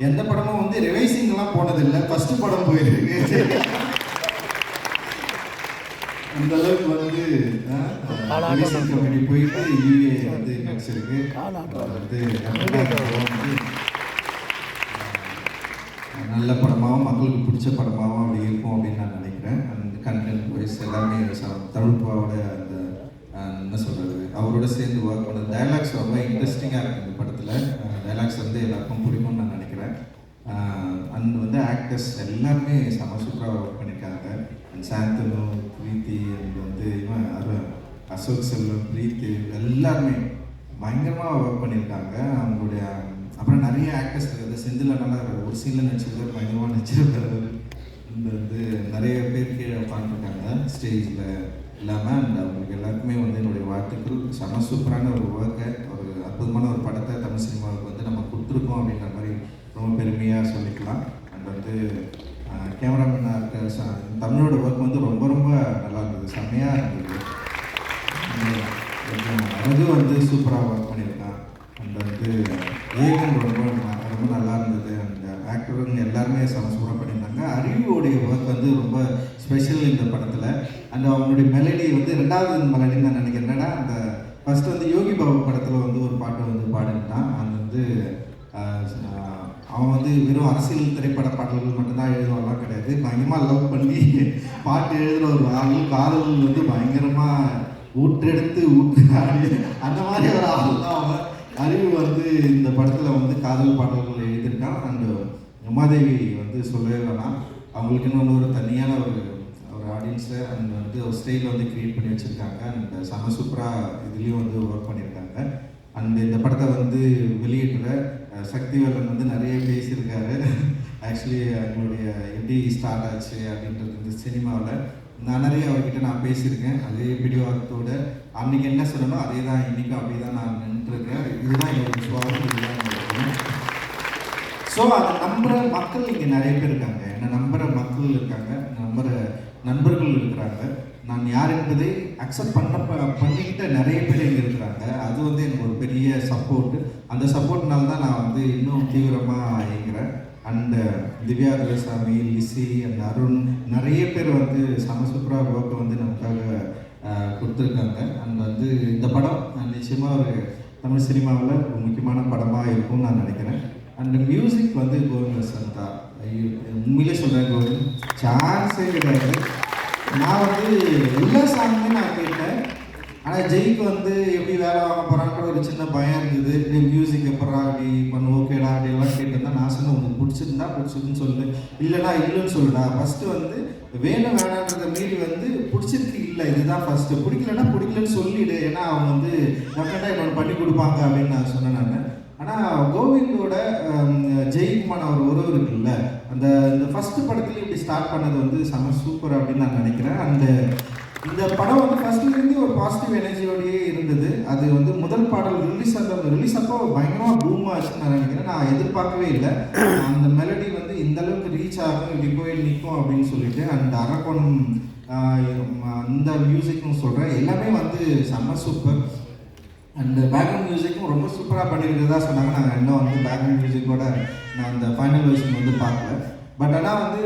எந்த படமும் வந்து ரிவைசிங்லாம் போனதில்லை. ஃபர்ஸ்ட் படம் போயிருக்கு. அந்த அளவுக்கு வந்து ரிவைசிங் கம்பெனி போயிட்டு யூஏ வந்து கிடைச்சிருக்கு வந்து நல்ல படமாகவும் மக்களுக்கு பிடிச்ச படமாகவும் அப்படி இருக்கும் அப்படின்னு நான் நினைக்கிறேன். அந்த கண்டென்ட் வைஸ் எல்லாமே ச- தமிழ்பாவோட அந்த என்ன சொல்கிறது அவரோட சேர்ந்து ஒர்க் பண்ண டைலாக்ஸ் ரொம்ப இன்ட்ரெஸ்டிங்காக இருக்குது இந்த படத்தில். டைலாக்ஸ் வந்து எல்லாருக்கும் பிடிக்கும்னு நான் நினைக்கிறேன். அண்ட் வந்து ஆக்டர்ஸ் எல்லாருமே செம சூப்பராக ஒர்க் பண்ணியிருக்காங்க And சாந்தனு பிரீத்தி அண்ட் வந்து இவன் அரு- அசோக் செல்வம் பிரீத்தி எல்லாருமே பயங்கரமாக ஒர்க் பண்ணியிருக்காங்க அவங்களுடைய அப்புறம் நிறைய ஆக்டர்ஸ் இருக்குது செந்தில் நல்லா ஒரு சீனில் நடிச்சிருக்காரு. பயங்கரமாக நடிச்சிருக்காரு. இந்த வந்து நிறைய பேர் கீழே உட்காந்துருக்காங்க ஸ்டேஜில் இல்லாமல் அண்ட் அவங்களுக்கு எல்லாருக்குமே வந்து என்னுடைய வாழ்த்துக்கள். செம சூப்பரான ஒரு ஒர்க்கை ஒரு அற்புதமான ஒரு படத்தை தமிழ் சினிமாவுக்கு வந்து நம்ம கொடுத்துருக்கோம் அப்படின்ற மாதிரி ரொம்ப பெருமையாக சொல்லிக்கலாம். அண்ட் வந்து கேமராமேனாக இருக்க தமிழோட ஒர்க் வந்து ரொம்ப ரொம்ப நல்லா இருந்தது. செம்மையாக இருந்தது. அது வந்து சூப்பராக ஒர்க் பண்ணியிருக்கான். அண்ட் வந்து ஏகன் ரொம்ப ரொம்ப நல்லா இருந்தது. அந்த ஆக்டருங்க எல்லாருமே செம சூப்பராக பண்ணியிருந்தாங்க. அறிவுடைய ஒர்க் வந்து ரொம்ப ஸ்பெஷல் இந்த படத்தில். அண்ட் அவங்களுடைய மெலடி வந்து ரெண்டாவது மெலடின்னு நான் நினைக்கிறேன். என்னடா அந்த ஃபஸ்ட்டு வந்து யோகி பாபு படத்தில் வந்து ஒரு பாட்டு வந்து பாடினான் அது வந்து அவன் வந்து வெறும் அரசியல் திரைப்பட பாடல்கள் மட்டும்தான் எழுதுவான்லாம் கிடையாது. பயங்கரமாக லவ் பண்ணி பாட்டு எழுதுகிற ஒரு ஆள் காதல் வந்து பயங்கரமாக ஊற்றெடுத்து ஊற்று அந்த மாதிரி ஒரு ஆள் தான் அவன். அறிவு வந்து இந்த படத்தில் வந்து காதல் பாடல்கள் எழுதியிருக்கான். அண்டு உமாதேவி வந்து சொல்லவே வேணாம். அவங்களுக்கு இன்னொன்று ஒரு தனியான ஒரு ஒரு ஆடியன்ஸை அண்ட் வந்து ஒரு ஸ்டைலில் வந்து க்ரியேட் பண்ணி வச்சுருக்காங்க. அண்ட் செம சூப்பராக இதுலேயும் வந்து ஒர்க் பண்ணியிருக்காங்க. அண்ட் இந்த படத்தை வந்து வெளியிடுற சக்திவேலன் வந்து நிறைய பேசியிருக்காரு. ஆக்சுவலி எங்களுடைய எப்படி ஸ்டார்ட் ஆச்சு அப்படின்றது வந்து சினிமாவில். நான் நிறைய அவர்கிட்ட நான் பேசியிருக்கேன். அதே பிடிவாதத்தோட அன்னைக்கு என்ன சொல்லணும் அதே தான் இன்றைக்கும் அப்படி தான் நான் நின்றுருக்கேன். இதுதான் என்னோட விசுவாசம் இதுதான் ஸோ அதை நம்புகிற மக்கள் இங்கே நிறைய பேர் இருக்காங்க. என்னை நம்புகிற மக்கள் இருக்காங்க. நம்புகிற நண்பர்கள் இருக்கிறாங்க. நான் யார் என்பதை அக்செப்ட் பண்ண பண்ணிக்கிட்ட நிறைய பேர் இங்கே இருக்கிறாங்க. அது வந்து எனக்கு ஒரு பெரிய சப்போர்ட்டு அந்த சப்போர்ட்னால தான் நான் வந்து இன்னும் தீவிரமாக இயங்குகிறேன் and uh, Divya Duraisamy Lizzy and Arun நிறைய பேர் வந்து சம சூப்பராக ஒர்க்கை வந்து நமக்காக uh, கொடுத்துருக்காங்க. அண்ட் வந்து இந்த படம் நிச்சயமாக ஒரு தமிழ் சினிமாவில் ஒரு முக்கியமான படமாக இருக்கும்னு நான் நினைக்கிறேன். அண்ட் மியூசிக் வந்து கோவிந்த சந்தா ஐயோ உண்மையிலே சொல்கிறேன் கோவிந்த் சான்ஸே கிடையாது. நான் வந்து எல்லா சாங்குமே நான் கேட்டேன். ஆனால் ஜெய்க்கு வந்து எப்படி வேலை வாங்க போகிறான்னு ஒரு சின்ன பயம் இருந்தது. நீ மியூசிக் எப்படா அப்படி பண்ணு ஓகேடா அப்படிலாம் கேட்டிருந்தா நான் சொன்னேன் உனக்கு பிடிச்சிருந்தா பிடிச்சிருக்குன்னு சொல்லு. இல்லைனா இல்லைன்னு சொல்லுடா. ஃபஸ்ட்டு வந்து வேணும் வேணான்றத மீறி வந்து பிடிச்சிருக்கு இல்லை. இதுதான் ஃபஸ்ட்டு பிடிக்கலன்னா பிடிக்கலன்னு சொல்லிடு. ஏன்னா அவங்க வந்து டெஃபினட்டாக என்னோட பண்ணி கொடுப்பாங்க அப்படின்னு நான் சொன்னேன் நான். ஆனால் கோவிந்தோட ஹம், ஜெயக்குமார் அவர் உறவு இருக்குல்ல அந்த இந்த ஃபஸ்ட்டு படத்துல இப்படி ஸ்டார்ட் பண்ணது வந்து செம சூப்பர் அப்படின்னு நான் நினைக்கிறேன். அந்த இந்த படம் வந்து ஃபர்ஸ்ட்லேருந்து ஒரு பாசிட்டிவ் எனர்ஜியோடயே இருந்தது. அது வந்து முதல் பாடல் ரிலீஸ் அந்த ரிலீஸ் அப்போ பயங்கரமாக பூம் ஆச்சுன்னு நான் நினைக்கிறேன். நான் எதிர்பார்க்கவே இல்லை. அந்த மெலடி வந்து இந்த அளவுக்கு ரீச் ஆகும் இப்படி போய் நிற்கும் அப்படின்னு சொல்லிட்டு அந்த அரக்கோணம் அந்த மியூசிக்னு சொல்கிறேன் எல்லாமே வந்து செம்ம சூப்பர் அந்த பேக்ரவுண்ட் மியூசிக்கும் ரொம்ப சூப்பராக பண்ணியிருக்கிறதா சொன்னாங்க. நாங்கள் இன்னும் வந்து பேக்ரவுண்ட் மியூசிக்கோட நான் அந்த ஃபைனல் வெர்ஷன் வந்து பார்க்கல. பட் ஆனால் வந்து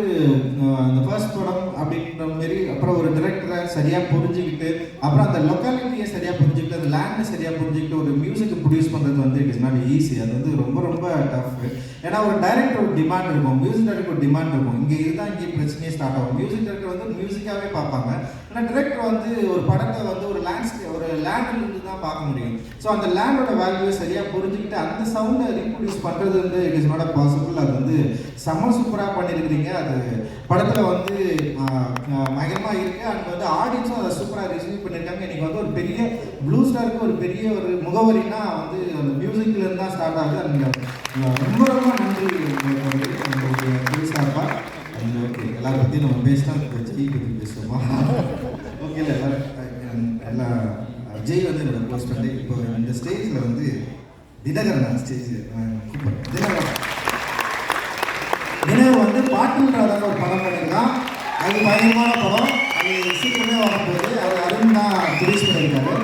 அந்த ஃபர்ஸ்ட் படம் அப்படின்ற மாரி அப்புறம் ஒரு டிரெக்டரை சரியாக புரிஞ்சுக்கிட்டு அப்புறம் அந்த லொக்காலிட்டியை சரியாக புரிஞ்சுக்கிட்டு அந்த லேண்டை சரியாக புரிஞ்சுக்கிட்டு ஒரு மியூசிக்கை ப்ரொடியூஸ் பண்ணுறது வந்து இட் இஸ் நாட் ஈஸி அது வந்து ரொம்ப ரொம்ப டஃப் ஏன்னா ஒரு டைரக்டர் ஒரு டிமாண்ட் இருக்கும். மியூசிக் டைரக்டர் ஒரு டிமாண்ட் இருக்கும். இங்கே இதுதான் இங்கே பிரச்சனையே ஸ்டார்ட் ஆகும். மியூசிக் டைரக்டர் வந்து மியூசிக்காகவே பார்ப்பாங்க. ஆனால் டிரெக்டர் வந்து ஒரு படத்தை வந்து ஒரு லேண்ட்ஸ்கே ஒரு லேண்ட்ல தான் பார்க்க முடியும். ஸோ அந்த லேண்டோட வேல்யூவை சரியாக புரிஞ்சுக்கிட்டு அந்த சவுண்டை ரீப்ரொடியூஸ் பண்ணுறது வந்து இட் இஸ் நாட் பாசிபிள் அது வந்து செம்ம சூப்பராக பண்ணியிருக்கிறீங்க அது படத்தில் வந்து மகமாக இருக்குது அண்ட் வந்து ஆடியன்ஸும் அதை சூப்பராக ரிசீவ் பண்ணியிருக்காங்க இன்றைக்கி வந்து ஒரு பெரிய ப்ளூ ஸ்டாருக்கு ஒரு பெரிய ஒரு முகவரினா வந்து அந்த மியூசிக்லேருந்து தான் ஸ்டார்ட் ஆகுது. அந்த ரொம்ப ரொம்ப நன்றி உங்களுக்கு ஓகே எல்லாரும் பற்றி நம்ம பேசினா ஜெயிக்கிறது பேசுவோமா? ஓகே இல்லை எல்லாரும் எல்லா ஜெய் வந்து என்னோட க்ளோஸ் ஃப்ரெண்டு இப்போ இந்த ஸ்டேஜில் வந்து தினகரன் ஸ்டேஜ் தினகரன். தினகரன் வந்து பாட்டுன்றாத ஒரு படம் பண்ணியிருக்கான். அது பயங்கரமான படம். அது சீக்கிரமே வரப்போகுது அது அருண் தான் ரிலீஸ் பண்ணியிருக்காரு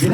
தினர்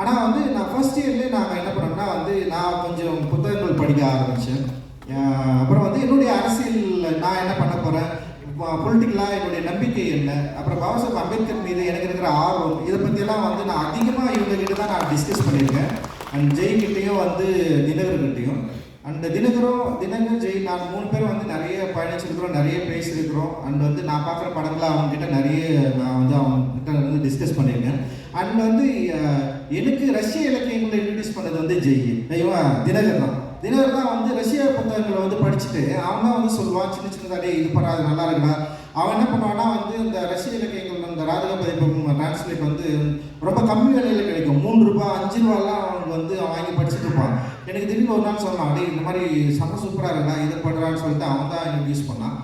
ஆனால் வந்து நான் ஃபர்ஸ்ட் இயர்லேயே நாங்கள் என்ன பண்ணோம்னா வந்து நான் கொஞ்சம் புத்தகங்கள் படிக்க ஆரம்பித்தேன் அப்புறம் வந்து என்னுடைய அரசியல் நான் என்ன பண்ண போகிறேன் பொலிட்டிக்கலாக என்னுடைய நம்பிக்கை என்ன? அப்புறம் பாபா சாஹிப் அம்பேத்கர் மீது எனக்கு இருக்கிற ஆர்வம் இதை பற்றியெல்லாம் வந்து நான் அதிகமாக இவங்ககிட்ட தான் நான் டிஸ்கஸ் பண்ணியிருக்கேன். அண்ட் ஜெய் கிட்டேயும் வந்து தினகர்கிட்டையும் அண்ட் தினகரும் தினகர் ஜெய் நான் மூணு பேரும் வந்து நிறைய பயணிச்சிருக்கிறோம் நிறைய பேசியிருக்கிறோம். அண்ட் வந்து நான் பார்க்குற படங்களை அவங்ககிட்ட நிறைய நான் வந்து அவங்க கிட்ட வந்து டிஸ்கஸ் பண்ணியிருக்கேன். அண்ட் வந்து எனக்கு ரஷ்ய இலக்கியங்களை இன்ட்ரடியூஸ் பண்ணது வந்து ஜெய். இவன் தினகர் தான். தினகர் தான் வந்து ரஷ்ய புத்தகங்களை வந்து படிச்சுட்டு அவன் தான் வந்து சொல்லுவான் சின்ன சின்னதாடே இது பண்ணாது நல்லா இருக்கா அவன் என்ன பண்ணுவான்னா வந்து இந்த ரஷ்ய இலக்கியங்கள் அந்த ராதிகா பதிப்பு டிரான்ஸ்லேட் வந்து ரொம்ப கம்மி விலையில் கிடைக்கும். மூணு ரூபாய் அஞ்சு ரூபாலாம் அவனுக்கு வந்து அவன் வாங்கி படிச்சுட்டு இருப்பான். எனக்கு திடீர்னு ஒரு நாள் சொன்னான் அப்படியே இந்த மாதிரி செம்ம சூப்பராக இருக்கா இது பண்ணுறான்னு சொல்லிட்டு அவன் தான் எனக்கு யூஸ் பண்ணான்.